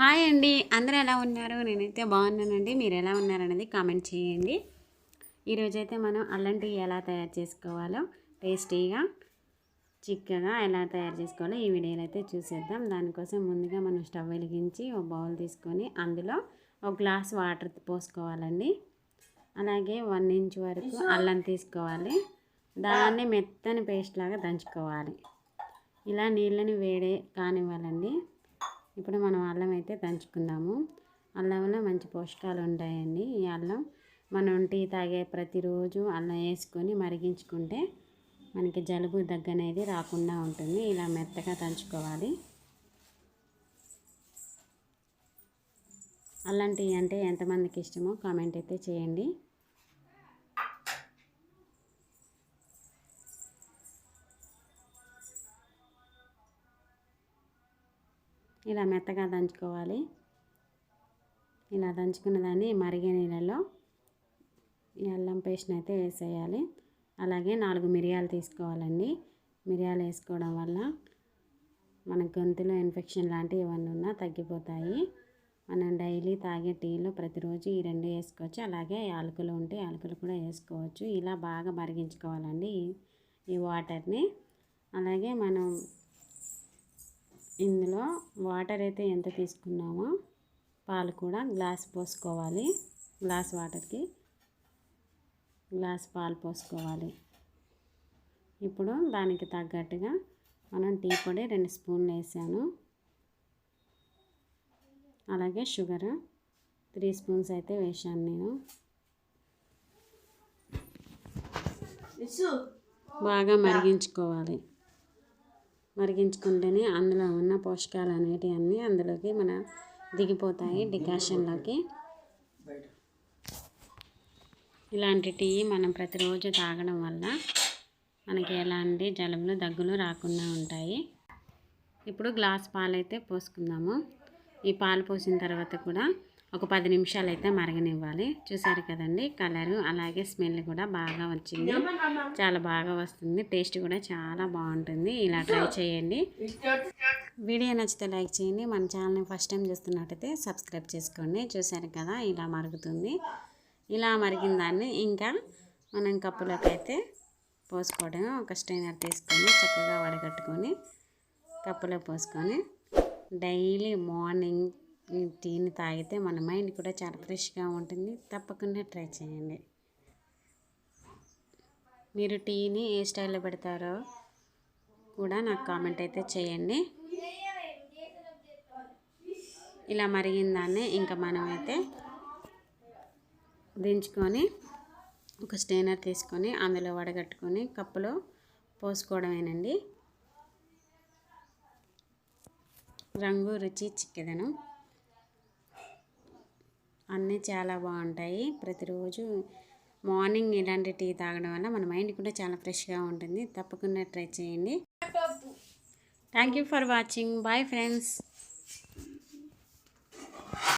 Hi అండి. అందరూ ఎలా ఉన్నారు? నేనైతే బాగున్నానండి. మీరు ఎలా ఉన్నారనేది కామెంట్ చేయండి. ఈరోజైతే మనం అల్లం టీ ఎలా తయారు చేసుకోవాలో టేస్టీగా చిక్కగా ఎలా తయారు చేసుకోవాలో ఈ వీడియోలో అయితే చూసేద్దాం. దానికోసం ముందుగా మనం స్టవ్ వెలిగించి ఒక బౌల్ తీసుకొని అందులో ఒక గ్లాస్ వాటర్ పోసుకోవాలండి. అలాగే వన్ ఇంచ్ వరకు అల్లం తీసుకోవాలి. దాన్ని మెత్తని పేస్ట్ లాగా దంచుకోవాలి. ఇలా నీళ్ళని వేడే కానివ్వాలండి. ఇప్పుడు మనం అల్లం అయితే దంచుకుందాము. అల్లంలో మంచి పోషకాలు ఉంటాయండి ఈ అల్లం. మనం టీ తాగే ప్రతిరోజు అల్లం వేసుకొని మరిగించుకుంటే మనకి జలుబు దగ్గు అనేది రాకుండా ఉంటుంది. ఇలా మెత్తగా దంచుకోవాలి. అల్లం టీ అంటే ఎంతమందికి ఇష్టమో కామెంట్ అయితే చేయండి. ఇలా మెత్తగా దంచుకోవాలి. ఇలా దంచుకున్న దాన్ని మరిగే నీళ్ళలో ఈ అల్లం పేస్ట్ని అయితే వేసేయాలి. అలాగే నాలుగు మిరియాలు తీసుకోవాలండి. మిరియాలు వేసుకోవడం వల్ల మన గొంతులో ఇన్ఫెక్షన్ లాంటివి ఏమన్నా ఉన్నా తగ్గిపోతాయి. మనం డైలీ తాగే టీలో ప్రతిరోజు ఈ రెండు వేసుకోవచ్చు. అలాగే యాలకులు ఉంటే యాలకులు కూడా వేసుకోవచ్చు. ఇలా బాగా మరిగించుకోవాలండి ఈ వాటర్ని. అలాగే మనం ఇందులో వాటర్ అయితే ఎంత తీసుకున్నామో పాలు కూడా గ్లాస్ పోసుకోవాలి. గ్లాస్ వాటర్కి గ్లాస్ పాలు పోసుకోవాలి. ఇప్పుడు దానికి తగ్గట్టుగా మనం టీ పొడి రెండు స్పూన్లు వేసాను. అలాగే షుగర్ త్రీ స్పూన్స్ అయితే వేసాను నేను. బాగా మరిగించుకోవాలి. మరిగించుకుంటేనే అందులో ఉన్న పోషకాలు అనేటివి అన్నీ అందులోకి మన దిగిపోతాయి డికాషన్లోకి. ఇలాంటి టీ మనం ప్రతిరోజు తాగడం వల్ల మనకి ఎలాంటి జలుబులు దగ్గులు రాకుండా ఉంటాయి. ఇప్పుడు గ్లాస్ పాలు అయితే పోసుకుందాము. ఈ పాలు పోసిన తర్వాత కూడా ఒక పది నిమిషాలు అయితే మరగనివ్వాలి. చూసారు కదండి కలరు అలాగే స్మెల్ కూడా బాగా వచ్చింది. చాలా బాగా వస్తుంది. టేస్ట్ కూడా చాలా బాగుంటుంది. ఇలా ట్రై చేయండి. వీడియో నచ్చితే లైక్ చేయండి. మన ఛానల్ని ఫస్ట్ టైం చూస్తున్నట్టయితే సబ్స్క్రైబ్ చేసుకోండి. చూసారు కదా ఇలా మరుగుతుంది. ఇలా మరిగిన దాన్ని ఇంకా మనం కప్పులోకి అయితే పోసుకోవడం ఒక స్ట్రైనర్ తీసుకొని చక్కగా వడగట్టుకొని కప్పులో పోసుకొని డైలీ మార్నింగ్ టీని తాగితే మన మైండ్ కూడా చాలా ఫ్రెష్గా ఉంటుంది. తప్పకుండా ట్రై చేయండి. మీరు టీని ఏ స్టైల్లో పెడతారో కూడా నాకు కామెంట్ అయితే చేయండి. ఇలా మరిగిన దాన్ని ఇంకా మనమైతే దించుకొని ఒక స్టెయినర్ తీసుకొని అందులో వడగట్టుకొని కప్పులో పోసుకోవడమేనండి. రంగు రుచి చిక్కదనం. అన్నీ చాలా బాగుంటాయి. ప్రతిరోజు మార్నింగ్ ఇలాంటి టీ తాగడం వల్ల మన మైండ్ కూడా చాలా ఫ్రెష్గా ఉంటుంది. తప్పకుండా ట్రై చేయండి. Thank you for watching bye friends